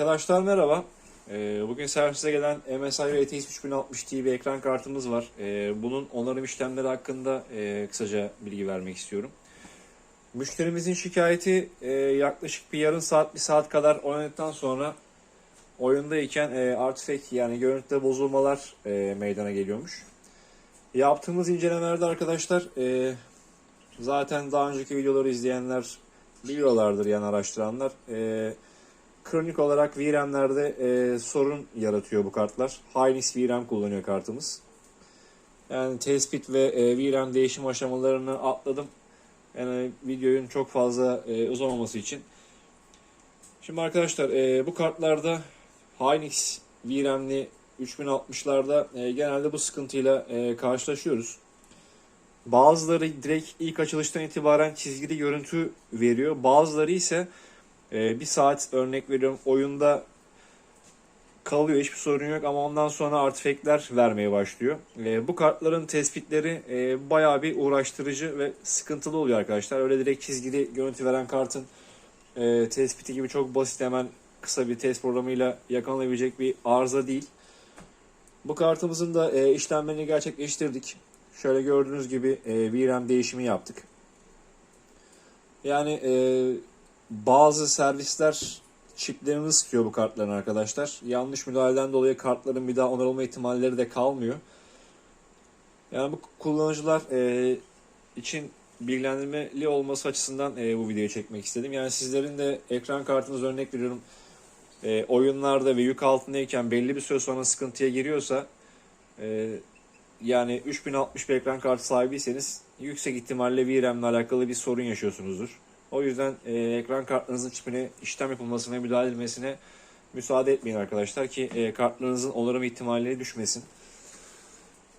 Arkadaşlar merhaba. Ee, Bugün servise gelen MSI RTX 3060 Ti bir ekran kartımız var. Ee, Bunun onarım işlemleri hakkında e, kısaca bilgi vermek istiyorum. Müşterimizin şikayeti e, yaklaşık bir yarım saat, bir saat kadar oynadıktan sonra oyundayken e, artifact yani görüntüde bozulmalar meydana geliyormuş. Yaptığımız incelemelerde arkadaşlar zaten daha önceki videoları izleyenler biliyorlardır yani araştıranlar. E, kronik olarak VRAM'lerde e, sorun yaratıyor bu kartlar. Hynix VRAM kullanıyor kartımız. Yani tespit ve e, VRAM değişim aşamalarını atladım. Yani videonun çok fazla e, uzamaması için. Şimdi arkadaşlar e, bu kartlarda Hynix VRAM'li 3060'larda e, genelde bu sıkıntıyla e, karşılaşıyoruz. Bazıları direkt ilk açılıştan itibaren çizgili görüntü veriyor. Bazıları ise e, bir saat örnek veriyorum oyunda kalıyor hiçbir sorun yok ama ondan sonra artifactler vermeye başlıyor. E, bu kartların tespitleri e, bayağı bir uğraştırıcı ve sıkıntılı oluyor arkadaşlar. Öyle direkt çizgili görüntü veren kartın e, tespiti gibi çok basit hemen kısa bir test programıyla yakalanabilecek bir arıza değil. Bu kartımızın da e, işlemlerini gerçekleştirdik. Şöyle gördüğünüz gibi e, VRAM değişimi yaptık. Yani e, bazı servisler çiplerini ısıtıyor bu kartların arkadaşlar. Yanlış müdahaleden dolayı kartların bir daha onarılma ihtimalleri de kalmıyor. Yani bu kullanıcılar e, için bilgilendirmeli olması açısından e, bu videoyu çekmek istedim. Yani sizlerin de ekran kartınız örnek veriyorum e, oyunlarda ve yük altındayken belli bir süre sonra sıkıntıya giriyorsa e, yani 3060 bir ekran kartı sahibiyseniz yüksek ihtimalle VRAM ile alakalı bir sorun yaşıyorsunuzdur. O yüzden e, ekran kartlarınızın çipine işlem yapılmasına, müdahale edilmesine müsaade etmeyin arkadaşlar ki e, kartlarınızın onarım ihtimalleri düşmesin.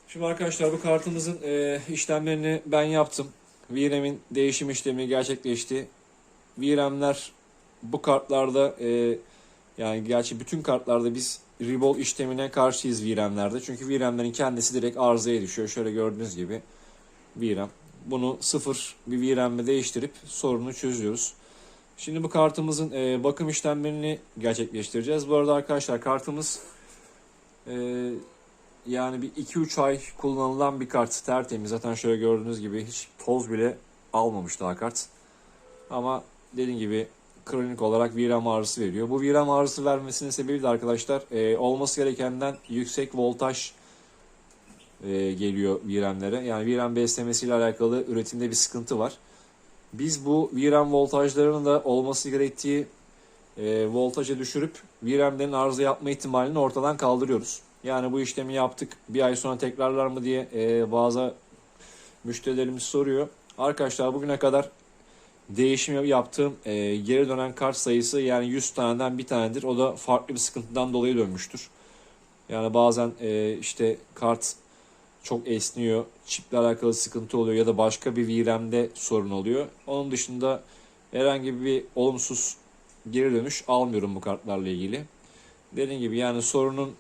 Şimdi arkadaşlar bu kartımızın e, işlemlerini ben yaptım. VRAM'in değişim işlemi gerçekleşti. VRAM'ler bu kartlarda e, yani gerçi bütün kartlarda biz Rebol işlemine karşıyız VRAM'lerde. Çünkü VRAM'lerin kendisi direkt arızaya düşüyor. Şöyle gördüğünüz gibi VRAM. Bunu sıfır bir VRAM'le değiştirip sorunu çözüyoruz. Şimdi bu kartımızın e, bakım işlemlerini gerçekleştireceğiz. Bu arada arkadaşlar kartımız e, yani bir 2-3 ay kullanılan bir kart tertemiz. Zaten şöyle gördüğünüz gibi hiç toz bile almamış daha kart. Ama dediğim gibi kronik olarak VRAM arızası veriyor. Bu VRAM arızası vermesinin sebebi de arkadaşlar e, olması gerekenden yüksek voltaj e, geliyor VRAM'lere. Yani VRAM beslemesiyle alakalı üretimde bir sıkıntı var. Biz bu VRAM voltajlarının da olması gerektiği e, voltaja düşürüp VRAM'lerin arıza yapma ihtimalini ortadan kaldırıyoruz. Yani bu işlemi yaptık bir ay sonra tekrarlar mı diye e, bazı müşterilerimiz soruyor. Arkadaşlar bugüne kadar değişim yaptığım e, geri dönen kart sayısı yani 100 taneden bir tanedir. O da farklı bir sıkıntıdan dolayı dönmüştür. Yani bazen e, işte kart çok esniyor, çiple alakalı sıkıntı oluyor ya da başka bir VRAM'de sorun oluyor. Onun dışında herhangi bir olumsuz geri dönüş almıyorum bu kartlarla ilgili. Dediğim gibi yani sorunun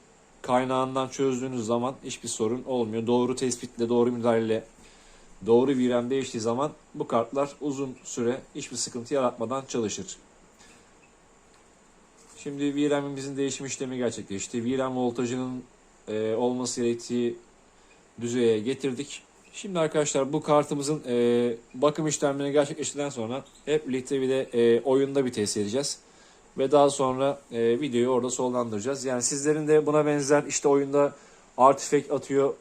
kaynağından çözdüğünüz zaman hiçbir sorun olmuyor. Doğru tespitle, doğru müdahale, doğru VRAM değiştiği zaman bu kartlar uzun süre hiçbir sıkıntı yaratmadan çalışır. Şimdi VRAM'imizin değişim işlemi gerçekleşti. VRAM voltajının e, olması gerektiği düzeye getirdik. Şimdi arkadaşlar bu kartımızın e, bakım işlemlerini gerçekleştirdikten sonra hep birlikte bir de e, oyunda bir test edeceğiz. Ve daha sonra e, videoyu orada sonlandıracağız. Yani sizlerin de buna benzer işte oyunda artifact atıyor,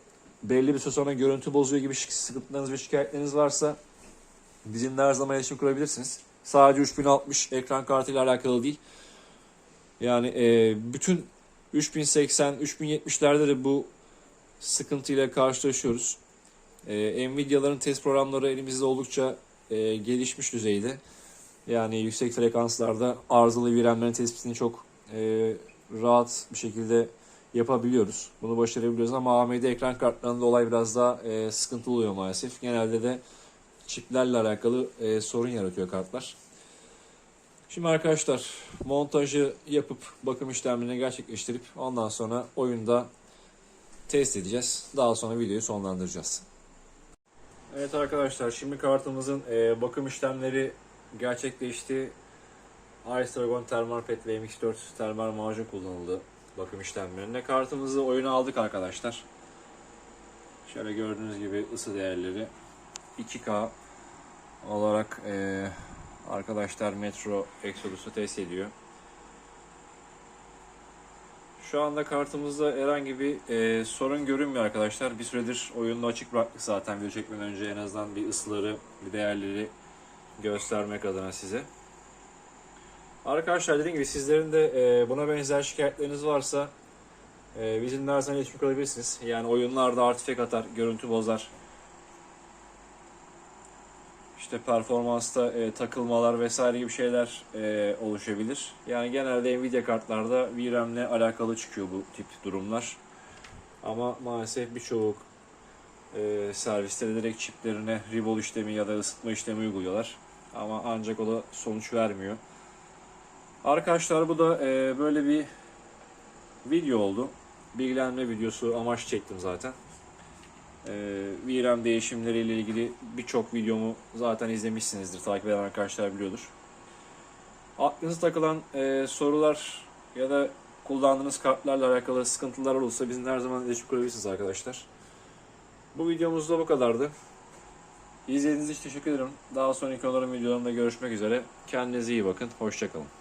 belli bir süre sonra görüntü bozuyor gibi sıkıntılarınız ve şikayetleriniz varsa bizimle her zaman iletişim kurabilirsiniz. Sadece 3060 ekran kartıyla alakalı değil. Yani e, bütün 3080, 3070'lerde de bu sıkıntıyla karşılaşıyoruz. Ee, Nvidia'ların test programları elimizde oldukça e, gelişmiş düzeyde. Yani yüksek frekanslarda arızalı VRAM'lerin tespitini çok e, rahat bir şekilde yapabiliyoruz. Bunu başarabiliyoruz ama AMD ekran kartlarında olay biraz daha e, sıkıntılı oluyor maalesef. Genelde de çiplerle alakalı e, sorun yaratıyor kartlar. Şimdi arkadaşlar montajı yapıp bakım işlemlerini gerçekleştirip ondan sonra oyunda test edeceğiz. Daha sonra videoyu sonlandıracağız. Evet arkadaşlar şimdi kartımızın e, bakım işlemleri gerçekleşti. Ice Dragon Thermal Pet ve MX4 termal macun kullanıldı bakım işlemlerinde. Kartımızı oyuna aldık arkadaşlar. Şöyle gördüğünüz gibi ısı değerleri 2K olarak eee, arkadaşlar Metro Exodus'u test ediyor. Şu anda kartımızda herhangi bir eee, sorun görünmüyor arkadaşlar. Bir süredir oyunu açık bıraktık zaten video çekmeden önce en azından bir ısıları, bir değerleri göstermek adına size. Arkadaşlar dediğim gibi sizlerin de eee, buna benzer şikayetleriniz varsa eee bizimle her zaman iletişim kurabilirsiniz. Yani oyunlarda artifek atar, görüntü bozar. İşte performansta e, takılmalar vesaire gibi şeyler e, oluşabilir. Yani genelde Nvidia kartlarda VRAM'le alakalı çıkıyor bu tip durumlar. Ama maalesef birçok e, servisleri direkt çiplerine ribol işlemi ya da ısıtma işlemi uyguluyorlar. Ama ancak o da sonuç vermiyor. Arkadaşlar bu da e, böyle bir video oldu. Bilgilenme videosu amaç çektim zaten. Ee, VRAM değişimleriyle ilgili birçok videomu zaten izlemişsinizdir. Takip eden arkadaşlar biliyordur. Aklınıza takılan e, sorular ya da kullandığınız kartlarla alakalı sıkıntılar olursa bizimle her zaman iletişim kurabilirsiniz arkadaşlar. Bu videomuz da bu kadardı. İzlediğiniz için teşekkür ederim. Daha sonraki onların videolarında görüşmek üzere. Kendinize iyi bakın. Hoşçakalın.